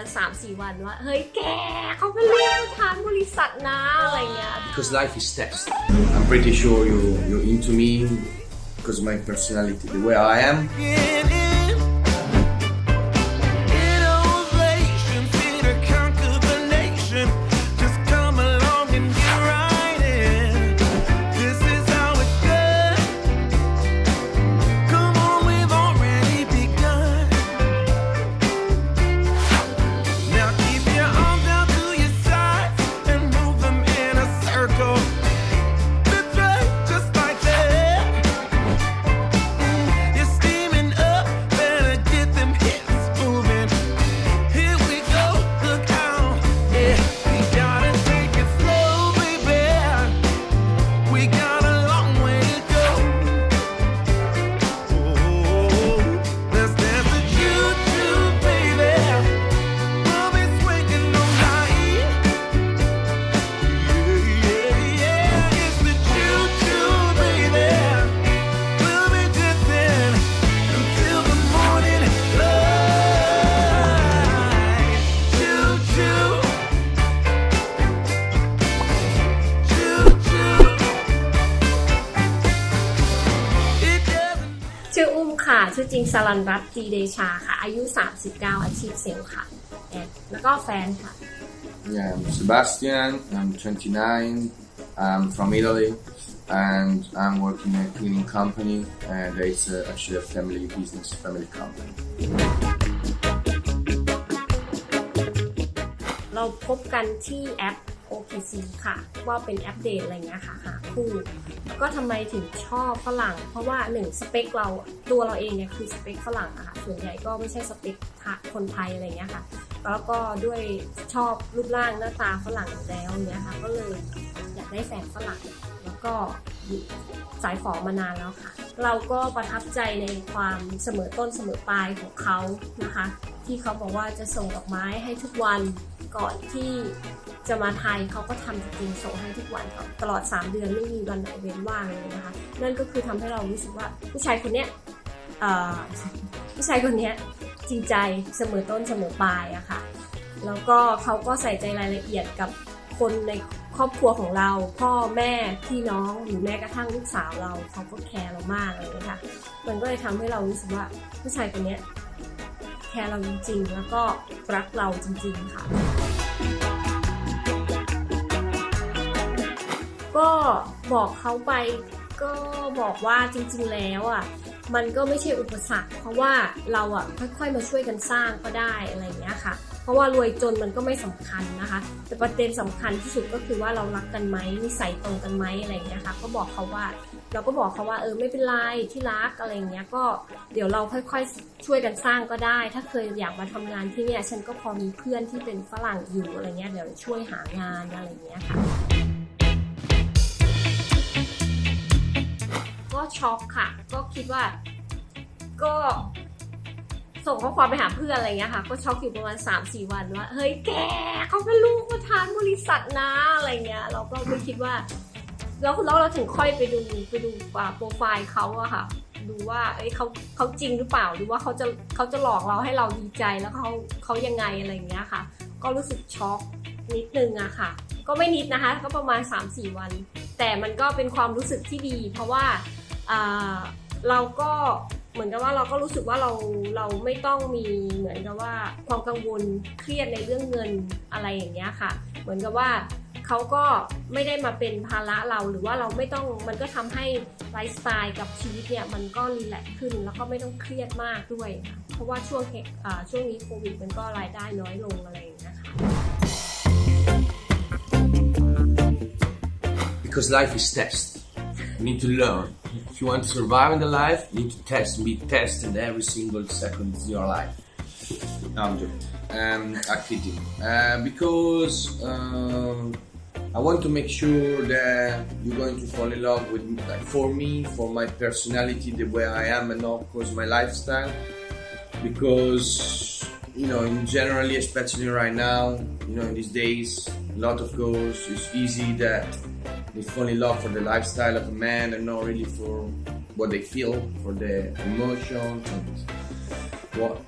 าณ3-4 วันว่า เฮ้ยแกเขาเป็นลูกประธานบริษัทนะ อะไรเงี้ย Because life is steps. I'm pretty sure you you're into me because my personality, the way I am. ค่ะ ชื่อจริงสรันรัตน์จีเดชาค่ะ อายุ 39 อาชีพเซลล์ค่ะแอนแล้วก็แฟนค่ะ Yeah, I'm Sebastian. I'm 29. I'm from Italy, and I'm working in a cleaning company. And it's uh, actually a family business, family company. เราพบกันที่แอป PC ค่ะ ว่าเป็นแอปเดทอะไรเงี้ยค่ะหาคู่ แล้วก็ทำไมถึงชอบฝรั่ง เพราะว่าหนึ่งสเปคเราตัวเราเองเนี่ยคือสเปคฝรั่งอะค่ะส่วนใหญ่ก็ไม่ใช่สเปคคนไทยอะไรเงี้ยค่ะ แล้วก็ด้วยชอบรูปร่างหน้าตาฝรั่งแล้วเนี้ยค่ะ ก็เลยอยากได้แฟนฝรั่งแล้วก็อยู่สายฝอมานานแล้วค่ะ เราก็ประทับใจในความเสมอต้นเสมอปลายของเขานะคะ ที่เขาบอกว่าจะส่งดอกไม้ให้ทุกวันก่อนที่ จะมาไทยเขาก็ทำจริงๆส่งให้ทุกวันตลอด 3 เดือนไม่มีวันไหนเว้นว่างเลยนะคะ นั่นก็คือทำให้เรารู้สึกว่าผู้ชายคนเนี้ยผู้ชายคนเนี้ยจริงใจเสมอต้นเสมอปลายอะค่ะ แล้วก็เขาก็ใส่ใจรายละเอียดกับคนในครอบครัวของเรา พ่อแม่พี่น้องหรือแม้กระทั่งลูกสาวเราเขาก็แคร์เรามากเลยนะคะมันก็เลยทำให้เรารู้สึกว่าผู้ชายคนเนี้ยแคร์เราจริงๆ แล้วก็รักเราจริง ๆ ค่ะ ก็บอกเขาไปก็บอกว่าจริงๆแล้วอะมันก็ไม่ใช่อุปสรรค เพราะว่าเราอะค่อยๆมาช่วยกันสร้างก็ได้อะไรอย่างเงี้ยค่ะ เพราะว่ารวยจนมันก็ไม่สำคัญนะคะ แต่ประเด็นสำคัญที่สุดก็คือว่าเรารักกันไหมนิสัยตรงกันไหมอะไรอย่างเงี้ยค่ะ ก็บอกเขาว่า เราก็บอกเขาว่าเออไม่เป็นไรที่รักอะไรอย่างเงี้ยก็เดี๋ยวเราค่อยๆช่วยกันสร้างก็ได้ ถ้าเคยอยากมาทำงานที่เนี่ยฉันก็พอมีเพื่อนที่เป็นฝรั่งอยู่อะไรเงี้ยเดี๋ยวช่วยหางานอะไรอย่างเงี้ยค่ะ ช็อกค่ะ ก็คิดว่า ก็ส่งข้อความไปหาเพื่อนอะไรเงี้ยค่ะ ก็ช็อกอยู่ประมาณ3-4วันว่า เฮ้ยแกเขาเป็นลูกประธานบริษัทนะอะไรเงี้ย เราก็ไม่คิดว่า แล้วแล้วเราถึงค่อยไปดูไปดูโปรไฟล์เขาอะค่ะ ดูว่าเอ้ยเขาเขาจริงหรือเปล่าหรือว่าเขาจะเขาจะหลอกเราให้เราดีใจแล้วเขาเขายังไงอะไรเงี้ยค่ะ ก็รู้สึกช็อกนิดนึงอะค่ะ ก็ไม่นิดนะคะ ก็ประมาณ3-4วัน แต่มันก็เป็นความรู้สึกที่ดี เพราะว่า เราก็เหมือนกับว่าเราก็รู้สึกว่าเราเราไม่ต้องมีเหมือนกับว่าความกังวลเครียดในเรื่องเงินอะไรอย่างเงี้ยค่ะ เหมือนกับว่าเขาก็ไม่ได้มาเป็นภาระเราหรือว่าเราไม่ต้องมันก็ทำให้ไลฟ์สไตล์กับชีวิตเนี่ยมันก็รีแลกซ์ขึ้นแล้วก็ไม่ต้องเครียดมากด้วย เพราะว่าช่วงเอ่าช่วงนี้โควิดมันก็รายได้น้อยลงอะไรอย่างเงี้ยค่ะ Because life is test. You need to learn. If you want to survive in the life, you need to test and be tested every single second of your life. No, I'm joking. Um, I'm kidding. Uh, because um, I want to make sure that you're going to fall in love with me, like for me, for my personality, the way I am, and of course my lifestyle. Because you know, in generally, especially right now, you know, in these days, a lot of girls, it's easy that they fall in love for the lifestyle of a man and not really for what they feel, for the emotions and what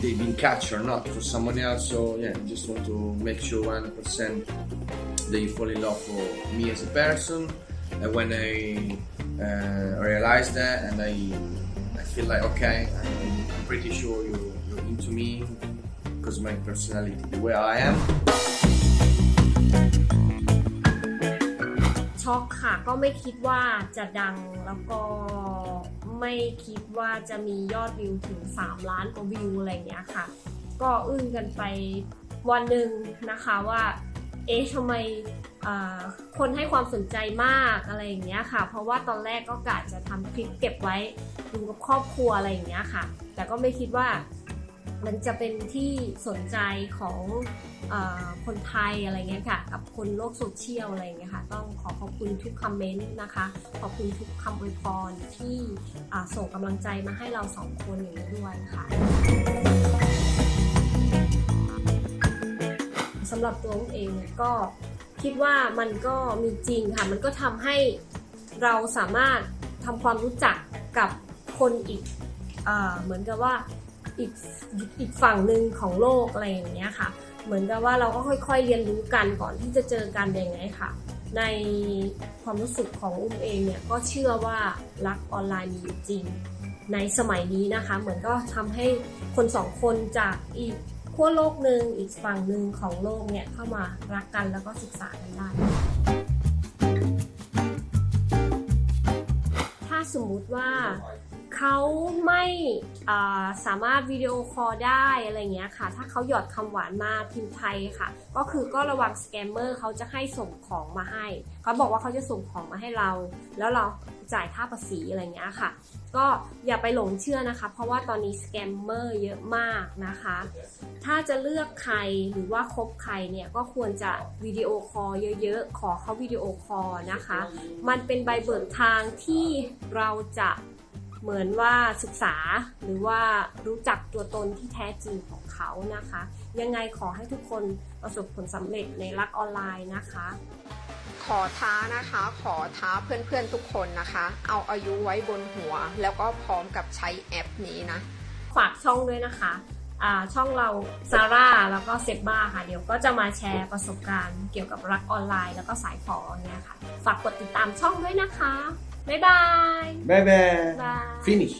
they've been or not for someone else. So yeah, I just want to make sure 100% that you fall in love for me as a person. And when I uh, realize that, and I, I feel like okay, I'm pretty sure you're, you're into me because my personality, the way I am. ช็อกค่ะ ก็ไม่คิดว่าจะดังแล้วก็ไม่คิดว่าจะมียอดวิวถึง 3 ล้านกว่าวิวอะไรอย่างเงี้ยค่ะ ก็อึ้งกันไปวันหนึ่งนะคะว่า เอ๊ะทำไมคนให้ความสนใจมากอะไรอย่างเงี้ยค่ะ เพราะว่าตอนแรกก็กะจะทำคลิปเก็บไว้ดูกับครอบครัวอะไรอย่างเงี้ยค่ะ แต่ก็ไม่คิดว่า มันจะเป็นที่สนใจของอคนไทยอะไรเงี้ยค่ะ กับคนโลกโซเชียลอะไรเงี้ยค่ะ ต้องขอขอบคุณทุกคอมเมนต์นะคะ ขอบคุณทุกคำอวยพรที่ส่งกำลังใจมาให้เราสองคนอย่างนี้ด้วยค่ะสำหรับตัวอุ้มเองเนี่ยก็คิดว่ามันก็มีจริงค่ะ มันก็ทำให้เราสามารถทำความรู้จักกับคนอีกอเหมือนกับว่า อีกอีกฝั่งหนึ่งของโลกอะไรอย่างเงี้ยค่ะ เหมือนกับว่าเราก็ค่อยๆเรียนรู้กันก่อนที่จะเจอกันอย่างไงค่ะ ในความรู้สึกของอุ้มเองเนี่ยก็เชื่อว่ารักออนไลน์มีอยู่จริง ในสมัยนี้นะคะ เหมือนก็ทำให้คนสองคนจากอีกขั้วโลกหนึ่งอีกฝั่งหนึ่งของโลกเนี่ยเข้ามารักกันแล้วก็ศึกษากันได้ถ้าสมมุติว่า เขาไม่สามารถวิดีโอคอลได้อะไรเงี้ยค่ะ ถ้าเขาหยอดคำหวานมาพิมพ์ไทยค่ะ ก็คือก็ระวังสแกมเมอร์เขาจะให้ส่งของมาให้ เขาบอกว่าเขาจะส่งของมาให้เรา แล้วเราจ่ายค่าภาษีอะไรเงี้ยค่ะ ก็อย่าไปหลงเชื่อนะคะ เพราะว่าตอนนี้สแกมเมอร์เยอะมากนะคะ ถ้าจะเลือกใครหรือว่าคบใครเนี่ยก็ควรจะวิดีโอคอลเยอะๆ ขอเขาวิดีโอคอลนะคะ มันเป็นใบเบิกทางที่เราจะ เหมือนว่าศึกษาหรือว่ารู้จักตัวตนที่แท้จริงของเขานะคะ ยังไงขอให้ทุกคนประสบผลสำเร็จในรักออนไลน์นะคะ ขอท้านะคะ ขอท้าเพื่อนๆทุกคนนะคะ เอาอายุไว้บนหัว แล้วก็พร้อมกับใช้แอปนี้นะ ฝากช่องด้วยนะคะอ่าช่องเราซาร่าแล้วก็เซบบ้าค่ะ เดี๋ยวก็จะมาแชร์ประสบการณ์เกี่ยวกับรักออนไลน์ แล้วก็สายฝอเนี่ยค่ะ ฝากกดติดตามช่องด้วยนะคะ บ๊ายบาย Bye bye. Bye. Finish.